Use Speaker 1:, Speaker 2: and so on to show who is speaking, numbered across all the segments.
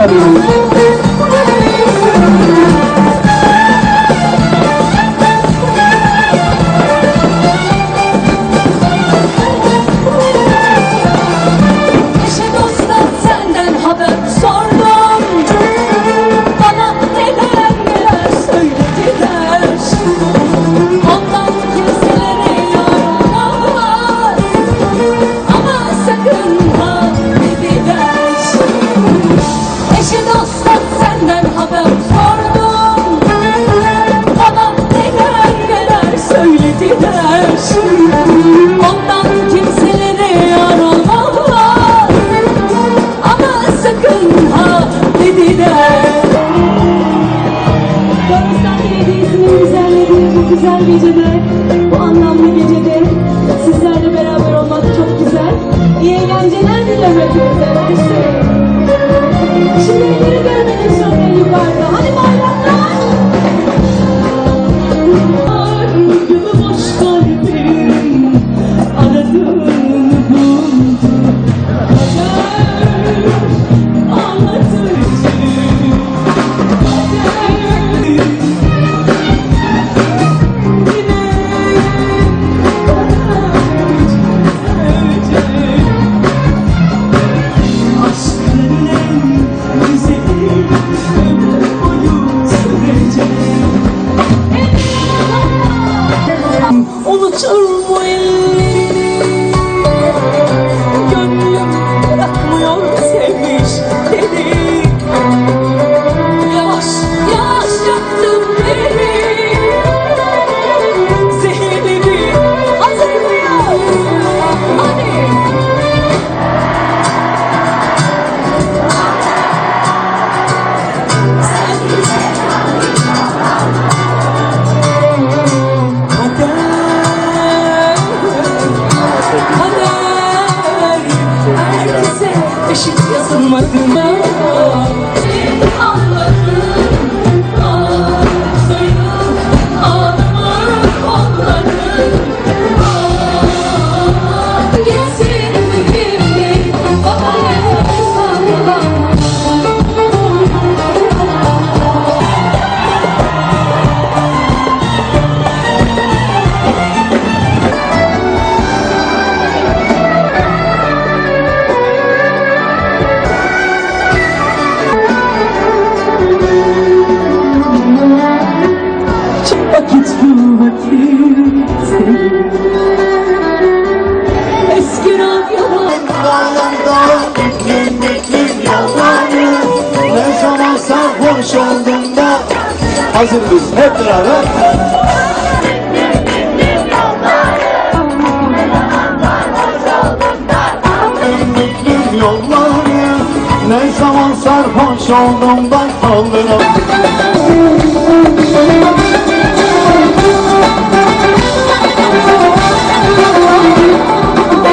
Speaker 1: Thank you. Güzel gecede, bu anlamlı gecede sizlerle beraber olmak çok güzel. İyi eğlenceler Unutur mu
Speaker 2: Hazır
Speaker 3: biz hep beraber yolları Ne zaman sarhoş kaldırım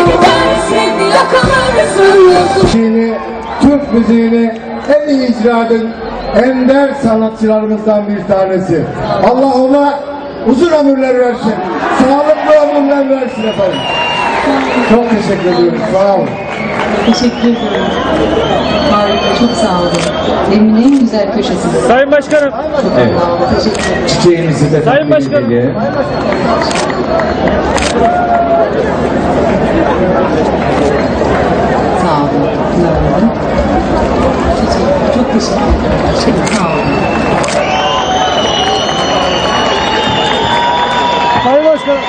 Speaker 2: Gidersin yakalarız
Speaker 4: müziğini, Türk müziğini en iyi icra eden ender sanatçılarımızdan bir tanesi. Allah ona uzun ömürler versin. Sağlıklı ömürler versin efendim. Çok teşekkür ediyoruz. Sağ olun.
Speaker 5: Teşekkür ederim. Harika, çok sağ olun. Evimin en güzel köşesi.
Speaker 6: Sayın Başkanım.
Speaker 4: Evet.
Speaker 5: Teşekkür ederim.
Speaker 4: Çiçeğimizi de
Speaker 6: Sayın Başkanım.
Speaker 4: edelim.
Speaker 5: Sağ Teşekkür, çok teşekkür ederim. Çok sağ olun.
Speaker 6: Sayın Başkanım.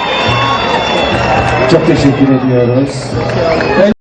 Speaker 4: Çok teşekkür ediyoruz.